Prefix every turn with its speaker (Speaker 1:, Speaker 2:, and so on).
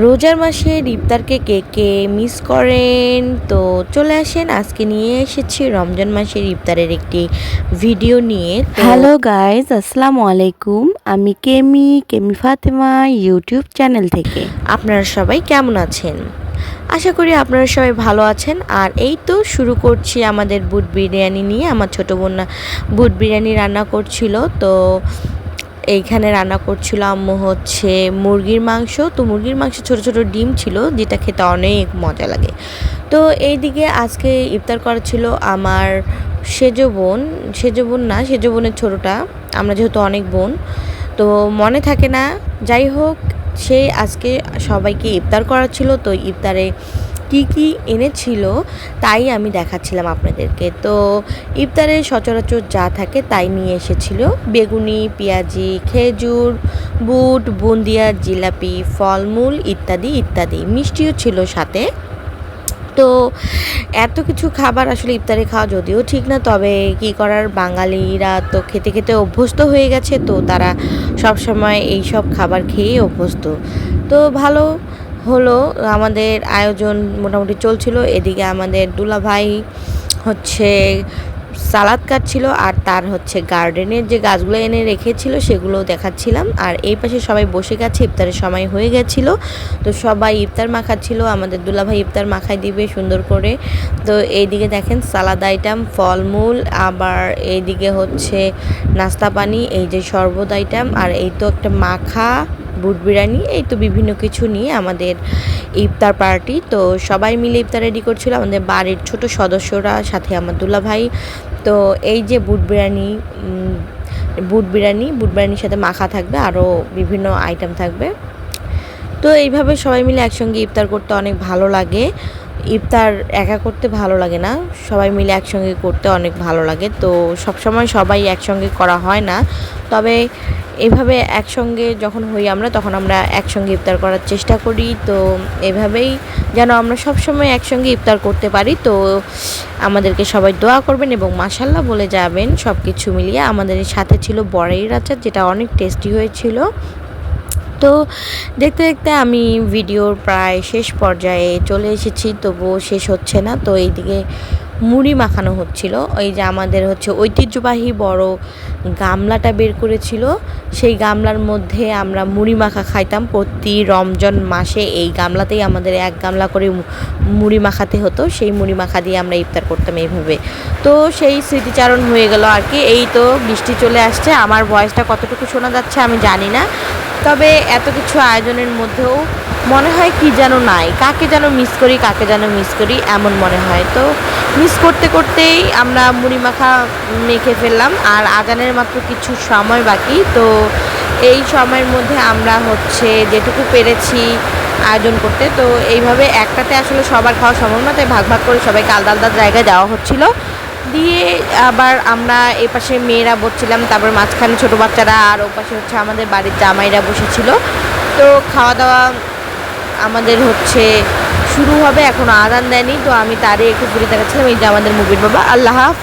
Speaker 1: রোজার মাসে ইফতারকে কে কে মিস করেন? তো চলে আসেন আজকে নিয়ে এসেছি রমজান মাসের ইফতারের একটি ভিডিও নিয়ে।
Speaker 2: হ্যালো গাইজ আসসালামু আলাইকুম। আমি কেমি কেমি ফাতেমা ইউটিউব চ্যানেল থেকে।
Speaker 1: আপনারা সবাই কেমন আছেন? আশা করি আপনারা সবাই ভালো আছেন। আর এই তো শুরু করছি আমাদের বুট বিরিয়ানি নিয়ে। আমার ছোটো বোন বুট বিরিয়ানি রান্না করছিল। তো এইখানে রান্না করছিল আম্মু হচ্ছে মুরগির মাংস। তো মুরগির মাংস ছোট ছোট ডিম ছিল, যেটা খেতে অনেক মজা লাগে। তো এইদিকে আজকে ইফতার করা ছিল আমার সেজ বোন। সেজ বোন না, সেজ বোনের ছোটোটা। আমরা যেহেতু অনেক বোন, তো মনে থাকে না। যাই হোক, সে আজকে সবাইকে ইফতার করা ছিল তো ইফতারে কি কি এনেছিল তাই আমি দেখাচ্ছিলাম আপনাদেরকে। তো ইফতারে সচরাচর যা থাকে তাই নিয়ে এসেছিল। বেগুনি, পেঁয়াজি, খেজুর, বুট, বুন্দিয়া, জিলাপি, ফলমূল ইত্যাদি ইত্যাদি। মিষ্টিও ছিল সাথে। তো এত কিছু খাবার আসলে ইফতারে খাওয়া যদিও ঠিক না, তবে কি করার? বাঙালিরা তো খেতে খেতে অভ্যস্ত হয়ে গেছে, তো তারা সব সময় এই সব খাবার খেয়েই অভ্যস্ত। তো ভালো হলো আমাদের আয়োজন মোটামুটি চলছিল। এদিকে আমাদের দুলাভাই হচ্ছে সালাদ কাটছিল আর তার হচ্ছে গার্ডেনের যে গাছগুলো এনে রেখেছিল সেগুলো দেখাচ্ছিলাম। আর এই পাশে সবাই বসে গেছে, ইফতারের সময় হয়ে গেছিল। তো সবাই ইফতার মাখাচ্ছিল, আমাদের দুলাভাই ইফতার মাখাই দিবে সুন্দর করে। তো এইদিকে দেখেন সালাদ আইটেম, ফলমূল, আবার এইদিকে হচ্ছে নাস্তা পানি, এই যে শরবত আইটেম, আর এই তো একটা মাখা বুট বিরিয়ানি, এই তো বিভিন্ন কিছু নিয়ে আমাদের ইফতার পার্টি। তো সবাই মিলে ইফতার রেডি করছিল। আমাদের বাড়ির ছোট সদস্যরা, সাথে আমার দুলা ভাই। তো এই যে বুট বিরিয়ানি বুট বিরিয়ানি, বুট বিরিয়ানির সাথে মাখা থাকবে, আরও বিভিন্ন আইটেম থাকবে। তো এইভাবে সবাই মিলে একসঙ্গে ইফতার করতে অনেক ভালো লাগে। ইফতার একা করতে ভালো লাগে না। সবাই মিলে একসঙ্গে করতে অনেক ভালো লাগে। তো সবসময় সবাই একসঙ্গে করা হয় না। তবে এভাবে একসঙ্গে যখন হই আমরা, তখন আমরা একসঙ্গে ইফতার করার চেষ্টা করি। তো এভাবেই যেন আমরা সবসময় একসঙ্গে ইফতার করতে পারি। তো আমাদেরকে সবাই দোয়া করবেন এবং মাসাল্লাহ বলে যাবেন সব কিছু মিলিয়ে। আমাদের সাথে ছিল বড়াইয়ের আচার, যেটা অনেক টেস্টি হয়েছিল। তো দেখতে দেখতে আমি ভিডিওর প্রায় শেষ পর্যায়ে চলে এসেছি, তবুও শেষ হচ্ছে না। তো এইদিকে মুড়ি মাখানো হচ্ছিল। ওই যে আমাদের হচ্ছে ঐতিহ্যবাহী বড় গামলাটা বের করেছিল। সেই গামলার মধ্যে আমরা মুড়ি মাখা খাইতাম। প্রতি রমজান মাসে এই গামলাতেই আমাদের এক গামলা করে মুড়ি মাখাতে হতো। সেই মুড়ি মাখা দিয়ে আমরা ইফতার করতাম এইভাবে। তো সেই স্মৃতিচারণ হয়ে গেল আর কি। এই তো বৃষ্টি চলে আসছে। আমার ভয়েসটা কতটুকু শোনা যাচ্ছে আমি জানি না। তবে এত কিছু আয়োজনের মধ্যেও মনে হয় কি যেন নাই। কাকে যেন মিস করি, কাকে যেন মিস করি, এমন মনে হয়। তো মিস করতে করতেই আমরা মুড়ি মাখা মেখে ফেললাম। আর আজানের মাত্র কিছু সময় বাকি। তো এই সময়ের মধ্যে আমরা হচ্ছে যেটুকু পেরেছি আয়োজন করতে। তো এইভাবে একটাতে আসলে সবার খাওয়া সম্ভব না। তাই ভাগ ভাগ করে সবাইকে আলাদা আলাদা জায়গায় দেওয়া হচ্ছিল। দিয়ে আবার আমরা এ পাশে মেয়েরা বসছিলাম, তারপর মাঝখানে ছোটো বাচ্চারা, আর ও পাশে হচ্ছে আমাদের বাড়ির জামাইরা বসেছিল। তো খাওয়া দাওয়া আমাদের হচ্ছে শুরু হবে এখনও আদান দেয়নি, তো আমি তারই একটু ঘুরে দেখাচ্ছিলাম, এই যে আমাদের মুভির বাবা। আল্লাহ হাফেজ।